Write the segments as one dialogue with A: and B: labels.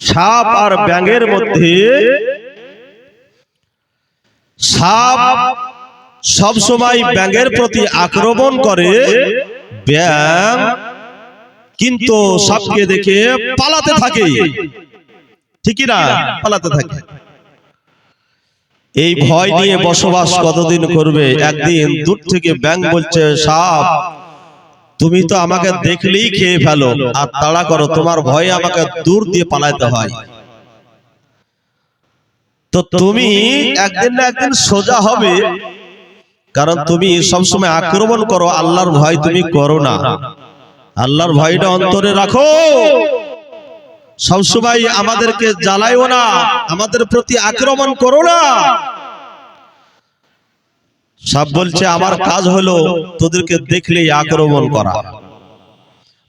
A: সাপ আর ব্যাঙের মধ্যে সাপ সব সময় ব্যাঙের প্রতি আক্রমণ করে ব্যাং কিন্তু সাপকে দেখে পালাতে থাকে। ঠিকই না? পালাতে থাকে। এই ভয় নিয়ে বসবাস কতদিন করবে? একদিন দূর থেকে ব্যাং বলছে সাপ তুমি তো আমাকে দেখলেই খেয়ে ফেলো আর তাড়া করো তোমার ভয়ে আমাকে দূর দিয়ে পালাইতে হয়। তো তুমি একদিন না একদিন সোজা হবে। কারণ তুমি সবসময় আক্রমণ করো আল্লাহর ভয় তুমি করো না। আল্লাহর ভয়টা অন্তরে রাখো। সবসময় আমাদেরকে জ্বালাইও না। আমাদের প্রতি আক্রমণ করো না। সব বলছে আমার কাজ হলো তোদেরকে দেখলেই আক্রমণ করা।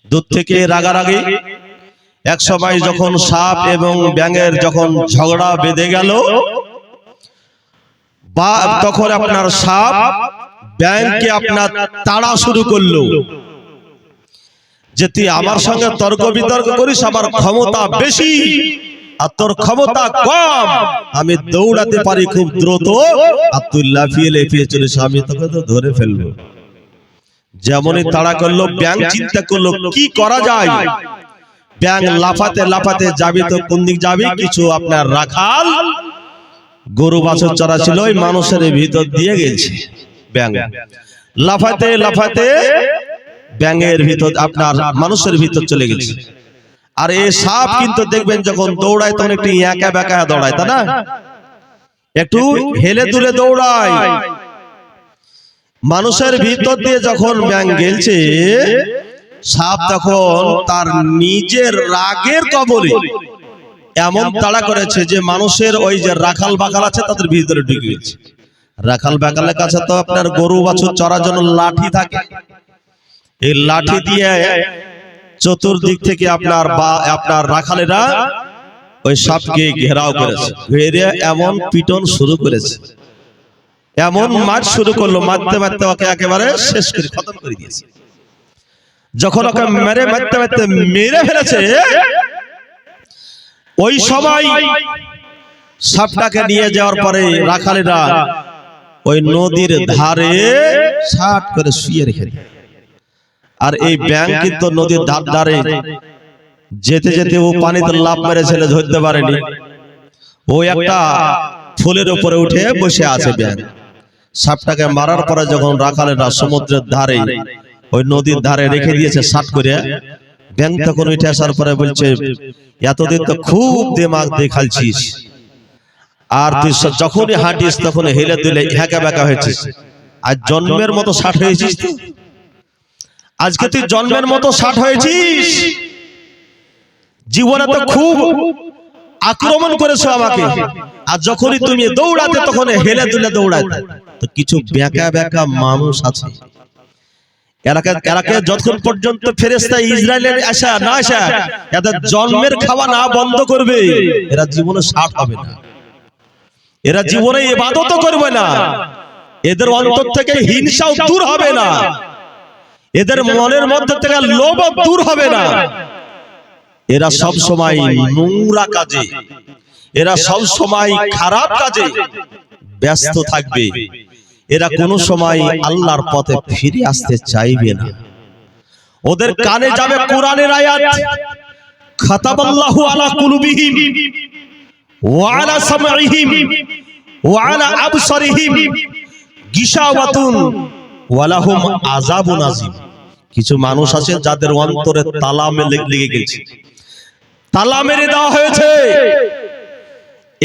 A: দূর থেকে রাগারাগি। এক সময় যখন সাপ এবং ব্যাঙের যখন ঝগড়া বেঁধে গেল বা তখন আপনার সাপ ব্যাংকে আপনার তাড়া শুরু করল। যে তুই আমার সঙ্গে তর্ক বিতর্ক করিস আমার ক্ষমতা বেশি। আর তোর ক্ষমতা কম। আমি দৌড়াতে পারি খুব দ্রুত। আর তুই লাফিয়ে লাফিয়ে চলিস, আমি তোকে তো ধরে ফেলব। যেমনই তাড়া করল ব্যাংক চিন্তা করল, কি করা যায়? ব্যাংক লাফাতে লাফাতে যাবি তো কোন দিক যাবি? কিছু আপনার রাখাল। গরু বাছর চড়া ছিল, ওই মানুষের ভিতর দিয়ে গেছে ব্যাং। লাফাতে লাফাতে ব্যাঙের ভিতর, আপনার মানুষের ভিতর চলে গেছে। আর এই সাপ কিন্তু দেখবেন যখন দৌড়ায় তখন একটু একা বেকা দৌড়ায় তাই না? একটু হেলে দুলে দৌড়ায়। মানুষের ভিতর দিয়ে যখন ব্যাং গেলছে সাপ তখন তার নিজের রাগের কবরে এমন তাড়া করেছে যে মানুষের ওই যে রাখাল বাকাল আছে তাদের ভিতরে ঢুকে গেছে। রাখাল বাকালের কাছে তো আপনার গরু বাছুর চড়ার জন্য লাঠি থাকে। এই লাঠি দিয়ে চতুর্দিক থেকে আপনার বা আপনার রাখালেরা ওই সাপকে ঘেরাও করেছে। ঘেরে এমন পিটন শুরু করেছে। এমন মাঠ শুরু করল মারতে মারতে ওকে একেবারে শেষ করে খতম করে দিয়েছে। যখন ওকে মেরে মারতে মারতে মেরে ফেলেছে ওই সময় সাপটাকে নিয়ে যাওয়ার পরে রাখালেরা ওই নদীর ধারে ছাট করে শুয়ে রেখে দেয়। আর এই ব্যাংক কিন্তু নদীর ধার ধারে। যেতে যেতে ও পানিতে লাভ মেরে ছেলে ধরতে পারেনি। ও একটা ফুলের উপরে উঠে বসে আছে ব্যাংক সাপটাকে মারার পরে যখন রাখালেরা সমুদ্রের ধারে ওই নদীর ধারে রেখে দিয়েছে সাট করে। ব্যাংক তখন উঠে আসার পরে বলছে এতদিন তো খুব দিমাগ দেখালছিস আর তুই যখনই হাঁটিস তখন হেলে দিলে হ্যাঁকা ব্যাকা হয়েছিস। আর জন্মের মতো ষাট হয়েছিস তুই। আজকে তুই জন্মের মতো ষাট হয়েছিস। জীবনে তো খুব আক্রমণ করেছ আমাকে। আর যখনই তুমি দৌড়াতে তখন হেলে দুলে দৌড়াতে তো কিছু ব্যাকা ব্যাকা মানুষ আছে। এরাকে যতক্ষণ পর্যন্ত ফেরেস্তা ইসরায়েলের আসা না আসা এদের জন্মের খাওয়া না বন্ধ করবে এরা জীবনে ষাট হবে না। এরা জীবনে ইবাদত করবে না। এদের অন্তর থেকে হিংসাও দূর হবে না। এদের মনের মধ্যে থেকে লোভ দূর হবে না। এরা সব সময় নোংরা কাজে। এরা সব সময় খারাপ কাজে। ব্যস্ত থাকবে। এরা কোনো সময় আল্লাহর পথে ফিরে আসতে চাইবে না। ওদের কানে যাবে কোরআনের আয়াত। খাতাবাল্লাহু আলা কুলুবিহিম। ওয়া আলা সামঈহিম। ওয়া আলা আবসারিহিম। গিশাওয়াতুন। ওয়া লাহুম আযাবুন আযীম। কিছু মানুষ আছে যাদের অন্তরে তালা লেগে গেছে। তালা মেরে দেওয়া হয়েছে।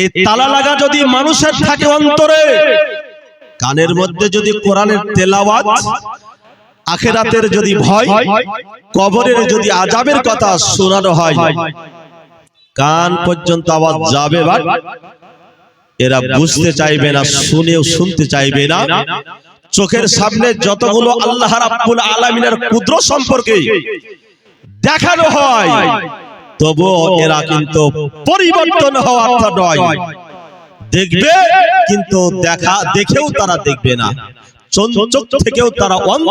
A: এই তালা লাগা যদি মানুষের থাকে অন্তরে কানের মধ্যে যদি কোরআনের তেলাওয়াত আখেরাতের যদি ভয় কবরের যদি আজাবের কথা শোনানো হয়। কান পর্যন্ত আওয়াজ যাবে বাট এরা বুঝতে চাইবে না শুনেও শুনতে চাইবে না। চোখের সামনে যতগুলো আল্লাহ রাব্বুল আলামিনের কুদ্র সম্পর্কে দেখানো হয়। তবুও এরা কিন্তু পরিবর্তন হওয়ার নয়। দেখবে কিন্তু দেখা দেখেও তারা দেখবে না। চোখ চোখ থেকেও তারা অন্ধ।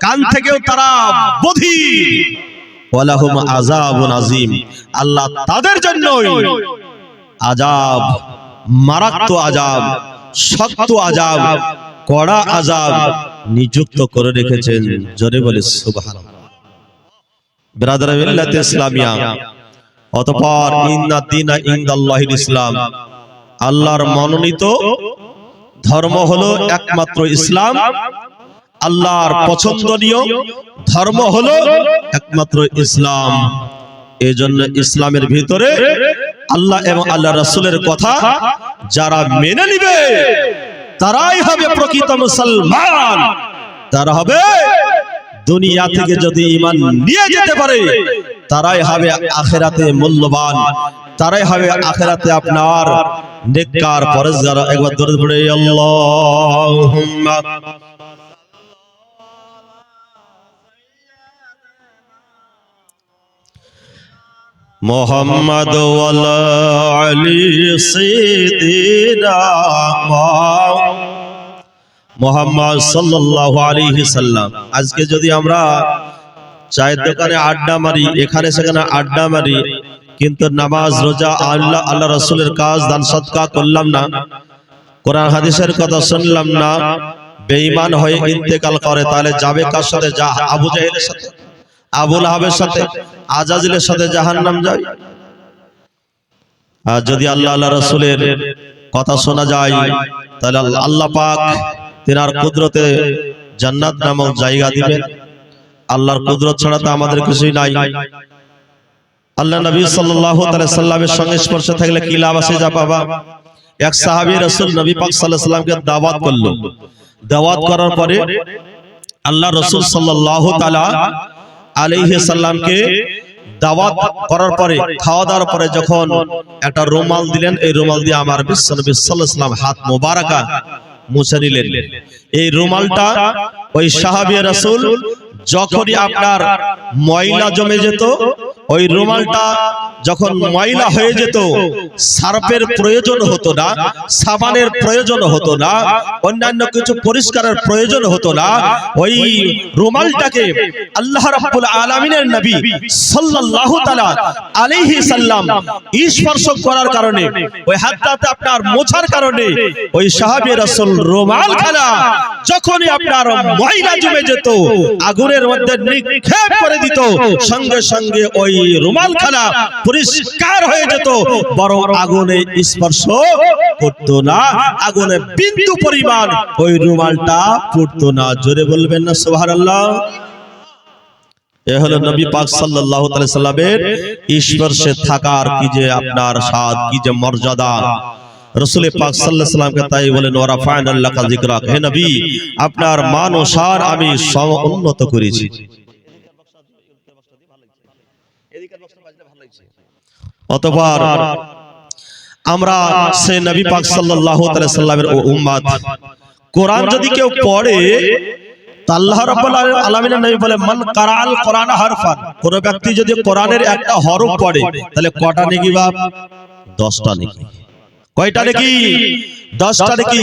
A: কান থেকেও তারা বধির। ওয়ালাহুম আযাবুন আযীম। আল্লাহ তাদের জন্যই আযাব মারাত্মক আযাব। শক্ত আযাব। কড়া আযাব নিযুক্ত করে রেখেছেন। জোরে বলে, সুবহানাল্লাহ। ব্রাদার মিল্লাত ইসলামিয়া, অতঃপর ইন্না দিনা ইসলাম। আল্লাহর মনোনীত ধর্ম হলো একমাত্র ইসলাম। আল্লাহর পছন্দনীয় ধর্ম হলো একমাত্র ইসলাম। এই জন্য ইসলামের ভিতরে আল্লাহ এবং আল্লাহ রাসূলের কথা যারা মেনে নিবে তারাই হবে প্রকৃত মুসলমান। তারা হবে দুনিয়া থেকে যদি ঈমান নিয়ে যেতে পারে তারাই হবে আখেরাতে মূল্যবান। তারাই হবে আখেরাতে আপনার নেককার পরেজগার একবার দরুদ পড়ে আল্লাহুম্মা মোহাম্মদ ওয়ালা আলী সিদ্দিনা মোহাম্মদ সাল্লাল্লাহু আলাইহি সাল্লাম। আজকে যদি আমরা চায়ের দোকানে আড্ডা মারি, এখানে সেখানে আড্ডা মারি, কিন্তু নামাজ, রোজা, আল্লাহ আল্লাহ রসুলের কাজ, দান সৎকা করলাম না, কোরআন হাদিসের কথা শুনলাম না, বেঈমান হয়ে ইন্তেকাল করে, তাহলে যাবে কার সাথে? যা আবু জাহেলের সাথে, আবুল আহাবের সাথে, আজাজিলের সাথে জাহান্নাম যাবে আর যদি আল্লাহ আল্লাহ রসুলের কথা শোনা যায়, তাহলে আল্লাহ পাক তেনার কুদরতে জান্নাত নামক জায়গা দিবেন। আল্লাহর কুদরত ছাড়া তো আমাদের কিছুই নাই। আল্লাহ নবী সাল্লাল্লাহু তাআলা সাল্লামের সঙ্গে স্পর্শে থাকলে কি লাভ আছে যা বাবা এক সাহাবী রাসূল নবী পাক সাল্লাল্লাহু আলাইহি সাল্লামকে দাওয়াত করল। দাওয়াত করার পরে আল্লাহ রাসূল সাল্লাল্লাহু তাআলা আলাইহি সাল্লামকে দাওয়াত করার পরে খাওয়া দাওয়ার পরে যখন একটা রুমাল দিলেন, এই রুমাল দিয়ে আমার বিশ্ব নবী সাল্লাল্লাহু আলাইহি সাল্লাম হাত মোবারকা মুছে নিলেন এই রুমালটা ওই সাহাবিয়া রাসূল যখনই আপনার ময়লা জমে যেত ওই রুমালটা যখন ময়লা হয়ে যেত, সার্ফের প্রয়োজন হতো না, সাবানের প্রয়োজন হতো না, অন্যান্য কিছু পরিষ্কারের প্রয়োজন হতো না, ওই রুমালটাকে আল্লাহ রাব্বুল আলামিনের নবী সাল্লাল্লাহু তাআলা আলাইহি সাল্লাম স্পর্শ করার কারণে, ওই হাতটাতে আপনার মোছার কারণে, ওই সাহাবী রাসূল রুমাল খানা যখনই আপনার ময়লা জমে যেত আগুনের মধ্যে নিক্ষেপ করে দিত সঙ্গে সঙ্গে ওই রুমাল খানা পরিষ্কার হয়ে যেত বরং আগুনে স্পর্শ করতো না আগুনে বিন্দু পরিমাণ ওই রুমালটা পড়তো না। জোরে বলবেন না সুবহানাল্লাহ। এ হলো নবী পাক সাল্লাল্লাহু তাআলা সাল্লামের স্পর্শে থাকার কি যে আপনার স্বাদ কি যে মর্যাদা। রসুল পাক আলাইহি সাল্লামকে তাই বলেন ওয়া রাফা'না লাকা যিকরাক হে নবী আপনার মান ও শান আমি সম উন্নত করেছি। অতঃপর আমরা সে নবী পাক সাল্লাল্লাহু তাআলা সাল্লামের উম্মত। কোরআন যদি কেউ পড়ে আল্লাহ রাব্বুল আলামিনের নবী বলে মান কারাল কোরআন হারফান কোন ব্যক্তি যদি কোরআনের একটা হরফ পড়ে তাহলে কটা নেকি বাপ? 10টা নেকি। কয়টা নাকি দশটা নাকি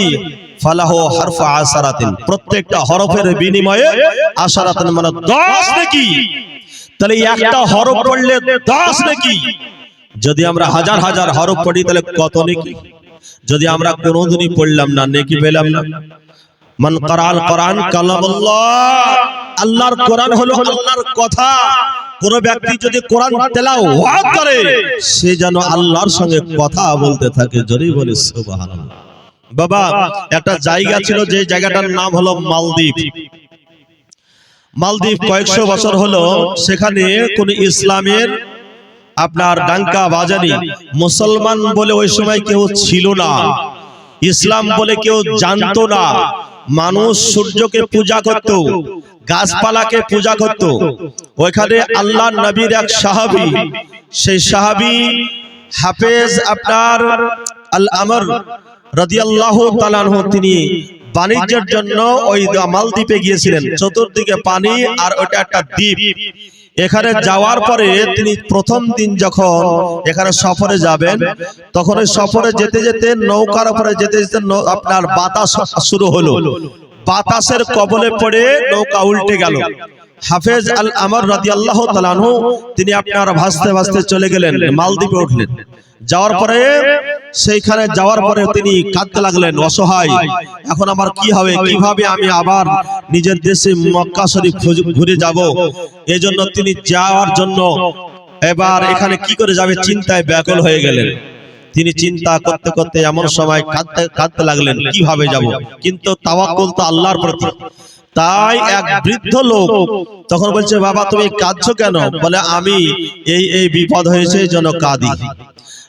A: ফালাহ হরফা আসারাতিন প্রত্যেকটা হরফের বিনিময়ে আসারাতিন মানে দশ নাকি তাহলে একটা হরফ পড়লে দশ নাকি যদি আমরা হাজার হাজার হরফ পড়ি তাহলে কত নেকি? যদি আমরা কোনোদিনই পড়লাম না নেকি পেলাম না। মান করাল কোরআন কালামুল্লাহ। আল্লাহর কোরআন হলো আল্লাহর কথা। কোন ব্যক্তি যদি কোরআন তেলাওয়াত করে, সে যেন আল্লাহর সঙ্গে কথা বলতে থাকে। জোরে বলে, সুবহানাল্লাহ। বাবা, একটা জায়গা ছিল যে জায়গাটার নাম হলো মালদ্বীপ। মালদ্বীপ কয়েকশো বছর হলো সেখানে কোন ইসলামের আপনার ডাঙ্কা বাজানি। মুসলমান বলে ওই সময় কেউ ছিল না। ইসলাম বলে কেউ জানতো না। মানুষ সূর্যকে পূজা করত গাছপালাকে পূজা করত। ওইখানে আল্লাহ নবীর এক সাহাবি। সেই সাহাবি হাফেজ আপনার আল আমর রাদিয়াল্লাহু তাআলাহু তিনি বাণিজ্যের জন্য ওই মালদ্বীপে গিয়েছিলেন। চতুর্দিকে পানি আর ওটা একটা দ্বীপ। এখানে যাওয়ার পরে তিনি প্রথম দিন যখন এখানে সফরে যাবেন তখন ওই সফরে যেতে যেতে নৌকার উপরে যেতে যেতে নৌ- আপনার বাতাস শুরু হলো। বাতাসের কবলে পড়ে নৌকা উল্টে গেল। হাফেজ আল আমর রাদিয়াল্লাহু তাআলা আনহু, তিনি আপনার ভাসতে ভাসতে চলে গেলেন, মালদ্বীপে উঠলেন। যাওয়ার পরে, সেইখানে যাওয়ার পরে তিনি কাঁদতে লাগলেন, অসহায়। এখন আমার কি হবে? কীভাবে আমি আবার নিজের দেশে মক্কা শরীফ ঘুরে যাব? এজন্য তিনি যাওয়ার জন্য এবার এখানে কি করে যাবে? চিন্তায় ব্যাকুল হয়ে গেলেন। তিনি চিন্তা করতে করতে এমন সময় কাঁদতে কাঁদতে লাগলেন, কীভাবে যাব? কিন্তু তাওয়াক্কুল তো আল্লাহর প্রতি। তাই এক বৃদ্ধ লোক তখন বলছে বাবা তুমি কাঁদছো কেন? বলে আমি এই এই বিপদ হয়েছে এই জন্য কাঁদি।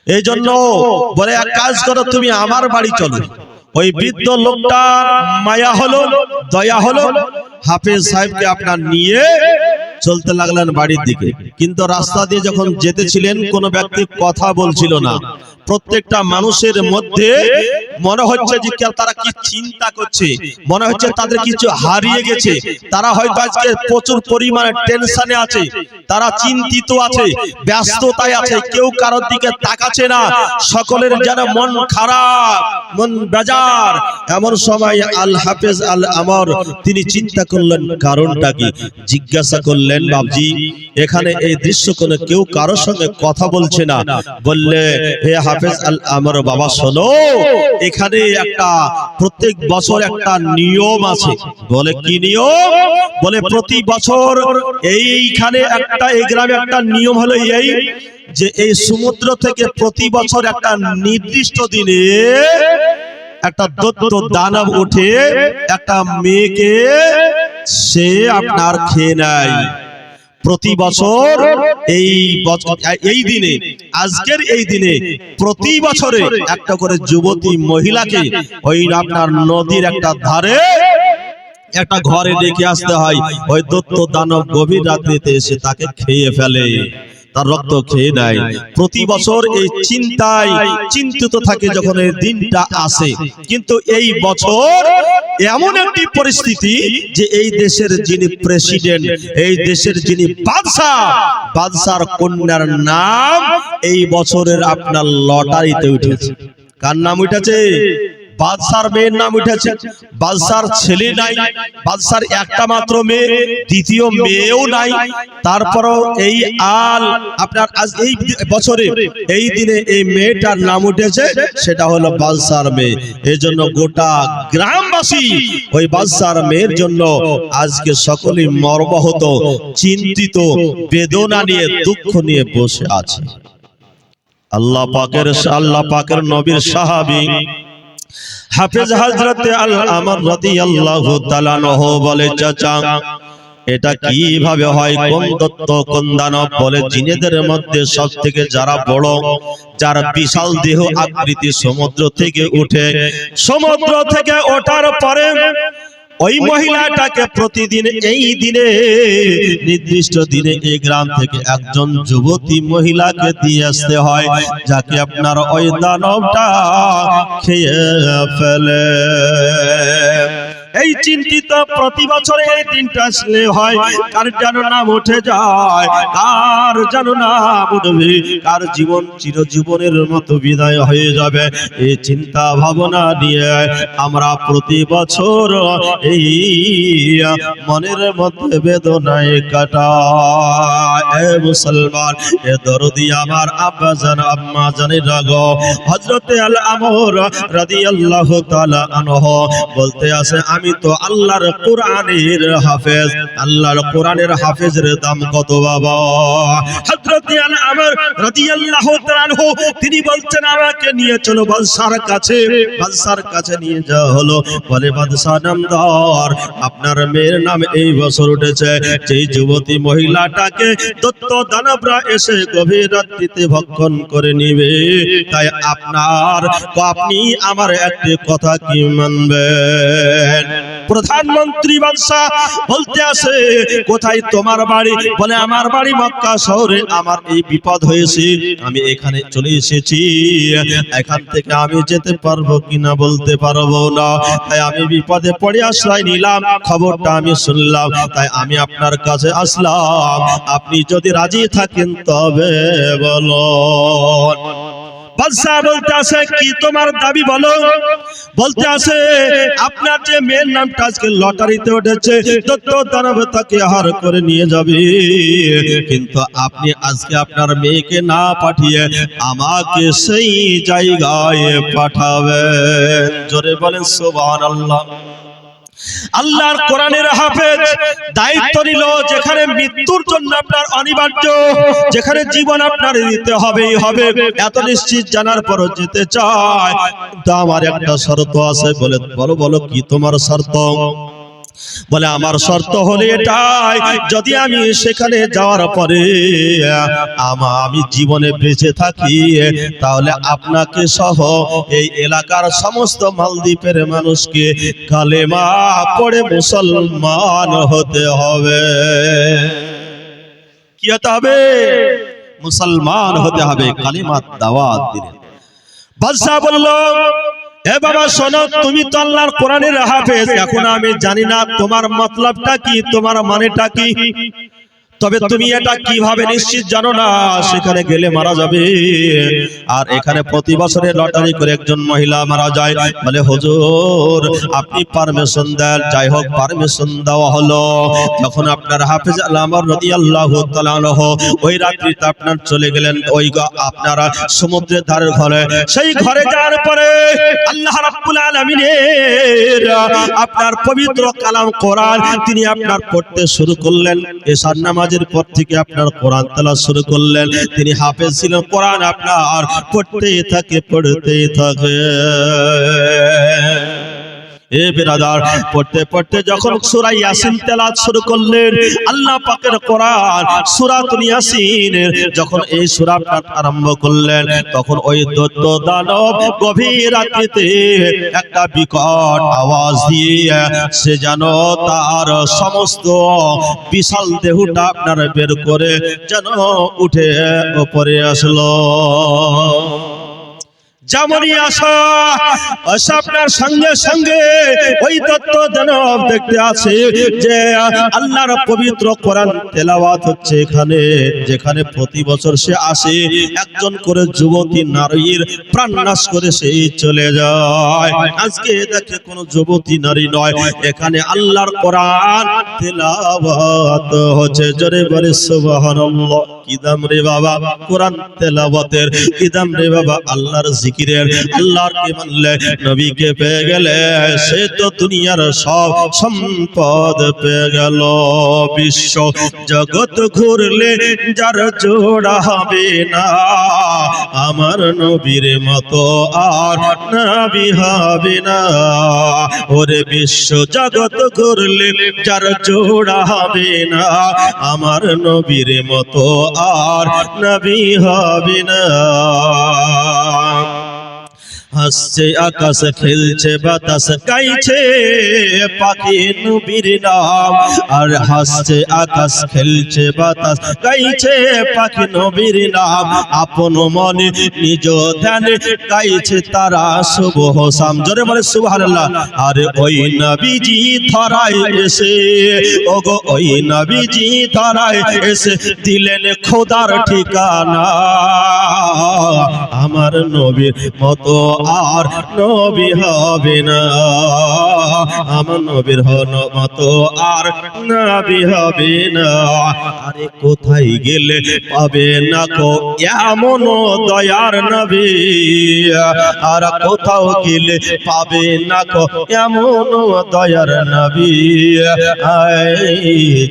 A: এই জন্য বলে এক কাজ করো তুমি আমার বাড়ি চলো। ওই বৃদ্ধ লোকটার মায়া হলো দয়া হলো হাফেজ সাহেবকে আপনার নিয়ে চলতে লাগলেন বাড়ির দিকে। কিন্তু রাস্তা দিয়ে যখন যেতেছিলেন কোনো ব্যক্তি কথা বলছিল না। প্রত্যেকটা মানুষের মধ্যে মনে হচ্ছে যে তারা কি চিন্তা করছে? মনে হচ্ছে তাদের কিছু হারিয়ে গেছে। তারা হয়তো আজকে প্রচুর পরিমাণে টেনশনে আছে। তারা চিন্তিত আছে, ব্যস্ততায় আছে। কেউ কারোর দিকে তাকাচ্ছে না। সকলের যেন মন খারাপ, মন বেজার। এমন সময় আল হাফেজ আল আমর, তিনি চিন্তা করলেন, কারণটা কি? জিজ্ঞাসা করলেন বাবজি এখানে এই দৃশ্য কোন কেউ কারোর সঙ্গে কথা বলছে না। বললে, হে হাফেজ আল আমর, বাবা, শোনো এখানে একটা প্রত্যেক বছর একটা নিয়ম আছে। বলে কি নিয়ম? বলে প্রতি বছর এইখানে একটা, এই গ্রামে একটা নিয়ম হলো এই যে এই সমুদ্র থেকে প্রতি বছর একটা নির্দিষ্ট দিনে একটা দত্ত দানব উঠে একটা মেয়েকে সে আপনার খেয়ে নেয়। প্রতি বছর এই বছর এই দিনে আজকের এই দিনে প্রতি বছরে একটা করে যুবতী মহিলাকে ওই আপনার নদীর একটা ধারে একটা ঘরে ডেকে আসতে হয়। ওই দত্ত দানব গভীর রাত্রিতে এসে তাকে খেয়ে ফেলে। তার রক্ত খেয়ে নেয়। প্রতি বছর এই চিন্তায় চিন্তিত থাকে যখন এই দিনটা আসে। কিন্তু এই বছর এমন একটি পরিস্থিতি যে এই দেশের যিনি প্রেসিডেন্ট এই দেশের যিনি বাদশাহ বাদশার কন্যার নাম এই বছরের আপনার লটারিতে উঠেছে। কার নাম উঠেছে? বাদশার মেয়ের নাম উঠেছে। বাদশার ছেলে নাই। বাদশার একটা মাত্র মেয়ে, দ্বিতীয় মেয়েও নাই। তারপরও এই আল আপনার আজ এই বছরে, এই দিনে এই মেয়েটার নাম উঠেছে, সেটা হলো বাদশার মেয়ে। এই জন্য গোটা গ্রামবাসী ওই বাদশার মেয়ের জন্য আজকে সকলেই মর্মাহত, চিন্তিত, বেদনা নিয়ে, দুঃখ নিয়ে বসে আছে। আল্লাহ পাকের আল্লাহ পাকের নবীর সাহাবী হাফেজ হাজরতে আল আমার রতি আল্লাহ তালানহ বলে চাচা এটা কীভাবে হয়? কোন দত্ত কোন দানব? বলে জিনেদের মধ্যে সব থেকে যারা বড় যার বিশাল দেহ আকৃতি সমুদ্র থেকে উঠে সমুদ্র থেকে ওঠার পরে ওই মহিলাটাকে প্রতিদিন এই দিনে নির্দিষ্ট দিনে এই গ্রাম থেকে একজন যুবতী মহিলাকে দিয়ে আসতে হয় যাকে আপনার ওই দানবটা খেয়ে ফেলে। এই চিন্তিত প্রতি বছরে এই দিনটা আসলে হয়। কার যেন নাম উঠে যায় কার যেন নাম উঠবে কার জীবন চিরজীবনের মতো বিদায় হয়ে যাবে এই চিন্তা ভাবনা নিয়ে আমরা প্রতি বছর এই মনের মধ্যে বেদনায় কাটায় মুসলমান, এ দরদি আমার আব্বা জান, আম্মা জানের রাগ। হজরতে আল আমর রাদিয়াল্লাহু তাআলা আনহু বলতে আছে, আমি তো আল্লাহর কোরআনের হাফেজ। আল্লাহর কোরআনের হাফেজের দাম কত বাবা? হযরতে আল আমর তাআলা আনহু, তিনি বলছেন, আমাকে নিয়ে চলো বাদশার কাছে। বাদশার কাছে নিয়ে যাওয়া হলো। বলে বাদশা নামদার, আপনার মেয়ের নাম এই বছর উঠেছে। যেই যুবতী মহিলাটাকে দত্ত দানবরা এসে গভীর রাত্রিতে ভক্ষণ করে নিবে। তাই আপনার আপনি আমার একটি কথা কি মানবেন? প্রধানমন্ত্রী বাদশাহ বলতে আসে কোথায় তোমার বাড়ি? বলে, আমার বাড়ি মক্কা শহরে। আমার এই বিপদ হয়েছে। আমি এখানে চলে এসেছি। এখান থেকে আমি যেতে পারব কিনা বলতে পারব না। তাই আমি বিপদে পড়ে আশ্রয় নিলাম। খবরটা আমি শুনলাম। তাই আমি আপনার কাছে আসলাম। আপনি যদি রাজি থাকেন তবে বলো বাদশাহ বলতে আছে, কি তোমার দাবি বলো? বলতে আছে, আপনার যে মেয়ের নামটা আজকে লটারিতে উঠেছে দত্ত দানব তাকে হার করে নিয়ে যাবে। কিন্তু আপনি আজকে আপনার মেয়েকে না পাঠিয়ে আমাকে সেই জায়গায় পাঠাবেন। জোরে বলেন, সুবহানাল্লাহ। আল্লাহর কোরআনের হাফেজ দায়িত্ব নিল যেখানে মৃত্যুর জন্য আপনার অনিবার্য যেখানে জীবন আপনার দিতে হবেই হবে। এত নিশ্চিত জানার পর যেতে চায়। তা আমার একটা শর্ত আছে বলে বলো বলো কি তোমার শর্ত? বলে, আমার শর্ত হলে এটাই, যদি আমি সেখানে যাওয়ার পরে আমা, আমি জীবনে বেঁচে থাকি, তাহলে আপনাকে সহ এই এলাকার সমস্ত মালদ্বীপের মানুষকে কালেমা পড়ে মুসলমান হতে হবে। কি হতে হবে? মুসলমান হতে হবে কালিমাত দাওয়াত দিলেন বাদশাহ বলল এ বাবা, শোনো, তুমি তো আল্লাহর কোরআনের হাফেজ এখন আমি জানি না তোমার মতলবটা কি, তোমার মানেটা কি? তবে তুমি এটা কীভাবে নিশ্চিত জানো না? সেখানে গেলে মারা যাবে। আর এখানে প্রতি বছরে লটারি করে একজন মহিলা মারা যায়। বলে হুজুর আপনি পারমিশন দেন। যাই হোক পারমিশন দেওয়া হলো। যখন আপনার হাফেজ রাদিয়াল্লাহু তাআলা আনহু ওই রাত্রিতে আপনার চলে গেলেন ওই আপনারা সমুদ্রের ধারের ঘরে। সেই ঘরে যাওয়ার পরে আল্লাহ রাব্বুল আলামিনের আপনার পবিত্র কালাম কোরআন তিনি আপনার পড়তে শুরু করলেন। এশার নামাজের পর থেকে আপনার কোরআন তালা শুরু করলেন। তিনি হাফেজ ছিলেন, কোরআন আপনার পড়তে থাকে পড়তে থাকে। এ বেরাদার, পড়তে পড়তে যখন সূরা ইয়াসিন শুরু করলেন, আল্লাহ পাকের যখন এই আরম্ভ করলেন, তখন ওই দানব গভীর একটা বিকট আওয়াজ দিয়ে সে যেন তার সমস্ত বিশাল দেহটা আপনার বের করে যেন উঠে উপরে আসলো। যেমনই আসা আসা আপনার সঙ্গে সঙ্গে ওই তত্ত্ব দানব দেখতে আছে যে আল্লাহর পবিত্র কোরআন তেলাওয়াত হচ্ছে এখানে যেখানে প্রতি বছর সে আসে একজন করে যুবতী নারীর প্রাণ নাশ করে সেই চলে যায়। আজকে দেখে কোন যুবতী নারী নয় এখানে আল্লাহর কোরআন তেলাওয়াত হচ্ছে। জোরে বলে সুবহানাল্লাহ। কি দাম রে বাবা? কোরআন তেলাওয়াতের কি রে বাবা? আল্লাহর জিকিরের, আল্লাহর কে মানলে নবীকে পেয়ে গেলে সে তো দুনিয়ার সব সম্পদ পেয়ে গেল। বিশ্ব জগৎ ঘুরলে যার জোড়া হবে না। আমার নবীর মতো আর নবী হবে না। ওরে বিশ্ব জগৎ ঘুরলে যার জোড়া হবে না। আমার নবীর মতো আর নবী হবে না। হাসছে, আকাশ খেলছে, বাতাস গাইছে পাখি নবীর নাম। আর হাসছে, আকাশ খেলছে, বাতাস গাইছে পাখি নবীর নাম। আপন মনে নিজ ধ্যানে গাইছে তারা শুভ হোসাম জোরে বলে সুবহানাল্লাহ। আর ওই নবীজি ধরায় এসে, ওগো ওই নবীজি ধরায় এসে দিলেন খোদার ঠিকানা। আমার নবীর মতো আর নবী হবে না। আমার নবীর হন মতো আর নবী হবে না। আরে কোথায় গেলে পাবে না কো এমন দয়ার নবী। আর কোথাও গেলে পাবে না কো এমন দয়ার নবী।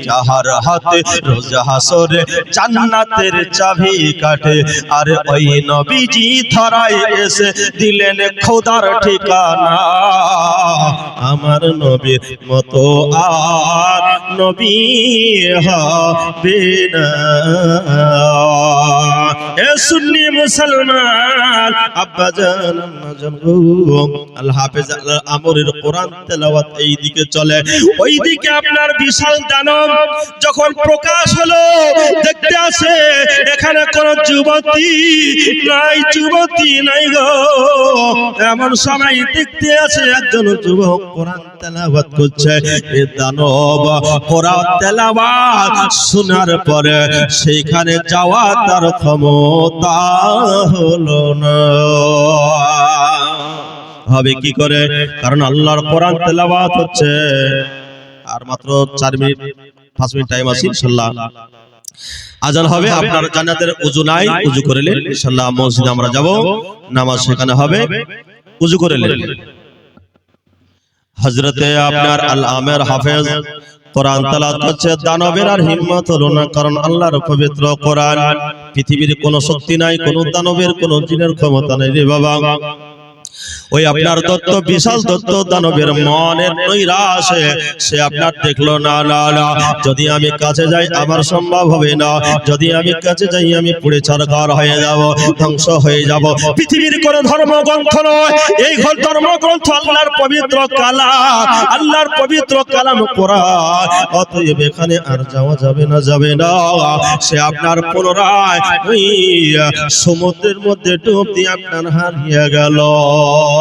A: যাহার হাতে রোজ হাসরে জান্নাতের চাবি কাটে, আর ওই নবীজি ধরায় এসে দিলেন খোদার ঠিকানা। আমার নবীর মতো আর নবী হবে না। এ সুন্নি মুসলমান, আব্বা জান আল্লাহ হাফেজ আল্লাহ আমরের কোরআন তেলাওয়াত এই দিকে চলে। ওই দিকে আপনার বিশাল দানব যখন প্রকাশ হলো, দেখতে আসে, এখানে কোন যুবতী নাই যুবতী নাই গো। এমন সময় দেখতে আছে একজন যুবক কোরআন তেলাওয়াত করছে। এ দানব, কোরআন তেলাওয়াত শোনার পরে সেইখানে যাওয়া তার ক্ষমতা হলো না। হবে কি করে? কারণ আল্লাহর কোরআন তেলাওয়াত হচ্ছে। আর মাত্র চার মিনিট, পাঁচ মিনিট টাইম আছে ইনশাল্লাহ। আজান হবে আপনার জান্নাতের উজু নাই উজু করে নিন। ইনশাল্লাহ মসজিদে আমরা যাব নামাজ সেখানে হবে উজু করে নিন। হজরতে আপনার আল আমের হাফেজ কোরআন তালাত করছে দানবের আর হিম্মত হলো না কারণ আল্লাহর পবিত্র কোরআন পৃথিবীর কোনো শক্তি নাই কোনো দানবের কোনো জিনের ক্ষমতা নেই রে বাবা। ওই আপনার দত্ত, বিশাল দত্ত দানবের মনের নৈরাশে, সে আপনার দেখল, না না না, যদি আমি কাছে যাই, আমার সম্ভব হবে না। যদি আমি কাছে যাই, আমি পুড়ে ছাড়ঘর হয়ে যাব, ধ্বংস হয়ে যাব। পৃথিবীর কোন ধর্মগ্রন্থ নয়। এই ঘর ধর্মগ্রন্থ আল্লাহর পবিত্র কালাম, আল্লাহর পবিত্র কালাম অতএব এখানে আর যাওয়া যাবে না যাবে না। সে আপনার পুনরায় সমুদ্রের মধ্যে ডুব দিয়ে আপনার হারিয়ে গেল।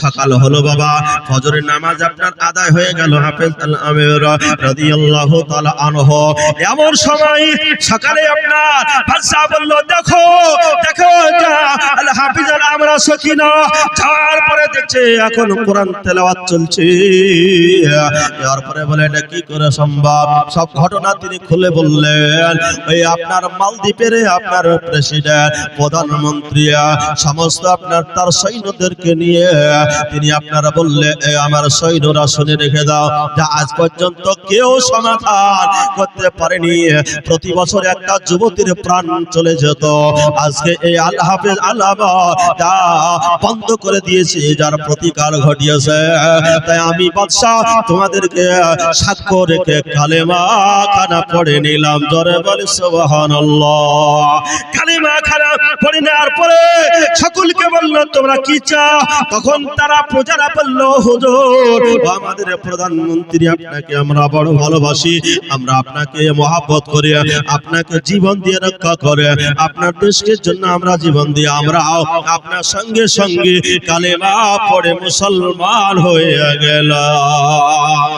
A: সকাল হলো বাবা। ফজরের নামাজ আপনার আদায় হয়ে গেল, হাফেজ আল আমির রাদিয়াল্লাহু তাআলা আনহু। এমন সময় সকালে আপনার বাদশা বলল, দেখো দেখো আল হাফিজ আল আমরা সকিনা। যাওয়ার পরে দেখছে এখন কোরআন তেলাওয়াত চলছে। এরপরে বলে, এটা কি করে সম্ভব? সব ঘটনা তিনি খুলে বললেন, ওই আপনার মালদ্বীপের আপনার প্রেসিডেন্ট প্রধানমন্ত্রী, সমস্ত আপনার তার সৈন্যদেরকে নিয়ে তিনি আপনারা বললে, "এ আমার সৈন্যরা শুনে রেখে দাও যা আজ পর্যন্ত কেউ সমাধান করতে পারেনি। প্রতি বছর একটা যুবতীর প্রাণ চলে যেত। আজকে এই আল হাফেজ আলামা তা বন্ধ করে দিয়েছে, যার প্রতিকার ঘটিয়েছে। তাই আমি বাদশাহ তোমাদেরকে সাক্ষ্য রেখে কালেমা খানা পড়ে নিলাম। জরে বলে, সুবহানাল্লাহ। কালেমা খানা পড়ে নেওয়ার পরে সকলকে বলল, তোমরা কি চাও? তখন তারা প্রজারা বলল, হুজুর, আমাদের প্রধানমন্ত্রী আপনাকে আমরা বড় ভালোবাসি। আমরা আপনাকে মহাব্বত করি, আপনাকে জীবন দিয়ে রক্ষা করে। আপনার দেশের জন্য আমরা জীবন দিয়ে আমরা আপনার সঙ্গে সঙ্গে কালেমা পড়ে মুসলমান হয়ে গেলাম।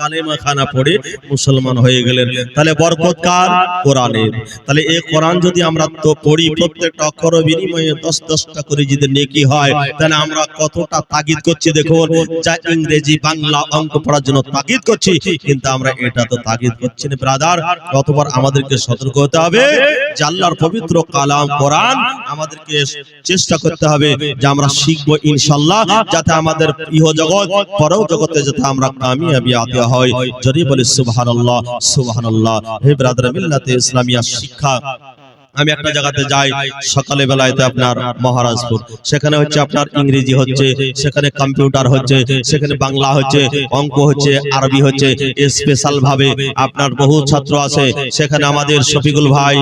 A: কালেমা খানা পড়ে মুসলমান হয়ে গেলেন। তাহলে বরকত কার? কোরআনের। তাহলে এই কোরআন যদি আমরা তো পড়ি, প্রত্যেকটা অক্ষর বিনিময়ে দশ দশটা করে যদি নেকি হয়, তাহলে আমরা কতটা তাগিদ করছি দেখুন? যা ইংরেজি বাংলা অঙ্ক পড়ার জন্য তাগিদ করছি, কিন্তু আমরা এটা তো তাগিদ করছি না, ব্রাদার। কতবার আমাদেরকে সতর্ক হতে হবে? যে আল্লাহর পবিত্র কালাম কোরআন আমাদেরকে চেষ্টা করতে হবে যে আমরা শিখব ইনশাল্লাহ, যাতে আমাদের ইহ জগৎ পরও জগতে যাতে আমরা কামিয়াবি আতে হয়। যদি বলে সুবহানাল্লাহ সুবহানাল্লাহ। হে ব্রাদার মিল্লাতে ইসলামিয়া শিক্ষা আমি একটা জায়গাতে যাই সকালে বেলায় আপনার মহারাজপুর। সেখানে হচ্ছে আপনার ইংরেজি হচ্ছে সেখানে কম্পিউটার হচ্ছে সেখানে বাংলা হচ্ছে অঙ্ক হচ্ছে আরবি হচ্ছে স্পেশাল ভাবে আপনার বহু ছাত্র আছে সেখানে আমাদের শফিকুল ভাই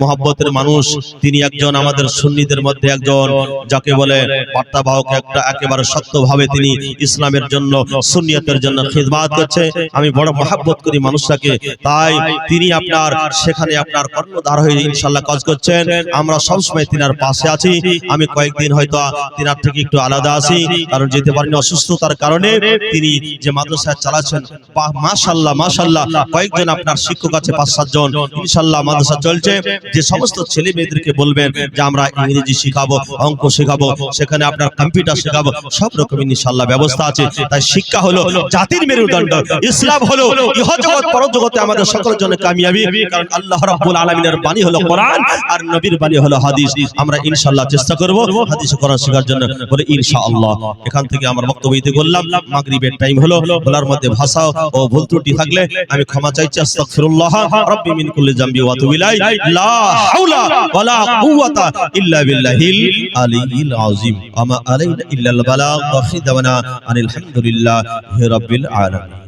A: মোহাব্বতের মানুষ তিনি একজন আমাদের সুন্নিদের মধ্যে একজন যাকে বলে বার্তাবাহক একটা একেবারে সত্যভাবে তিনি ইসলামের জন্য সুন্নিয়তের জন্য খিদমাত করছে। আমি বড় মহাব্বত করি মানুষটাকে। তাই তিনি আপনার সেখানে আপনার কর্ণধার হয়ে ইনশাল্লাহ কাজ করছেন, আমরা সবসময় তিনার পাশে আছি। আমি কয়েকদিন হয়তো তিনার থেকে একটু আলাদা আছি, কারণ যেতে পারিনি অসুস্থতার কারণে তিনি যে মাদ্রাসা চালাচ্ছেন মাশাল্লাহ মাশাল্লাহ। কয়েকজন আপনার শিক্ষক আছে, পাঁচ সাতজন ইনশাল্লাহ মাদ্রাসা চলছে। যে সমস্ত ছেলে মেয়েদেরকে বলবেন যে, আমরা ইংরেজি শিখাবো, অঙ্ক শেখাবো, সেখানে আপনার কম্পিউটার শেখাবো, সব রকম ইনশাল্লাহ ব্যবস্থা আছে। তাই শিক্ষা হলো জাতির মেরুদণ্ড, ইসলাম হলো ইহ জগৎ পরজগতে আমাদের সকলের জন্য কামিয়াবি, কারণ আল্লাহ রাব্বুল আলামিনের বাণী হলো কোরআন। আর নবীর বাণী হলো হাদিস। আমরা ইনশাআল্লাহ চেষ্টা করব হাদিস কোরআন শেখার জন্য বলে ইনশাআল্লাহ। এখান থেকে আমার বক্তব্য দিতে বললাম, মাগরিবের টাইম হলো, বলার মধ্যে ভাষা ও ভুল ত্রুটি থাকলে আমি ক্ষমা চাইছি, আস্তাগফিরুল্লাহ, রাব্বি মিন কুল্লি জামবি ওয়া তুবু ইলাই লা হাওলা ওয়ালা কুওয়াতা ইল্লা বিল্লাহিল আলিয়্যিল আযীম। আমা আলাইনা ইল্লাল বালাগ ওয়া খিদাওয়ানা আনিল হামদুলিল্লাহি রাব্বিল আলামিন।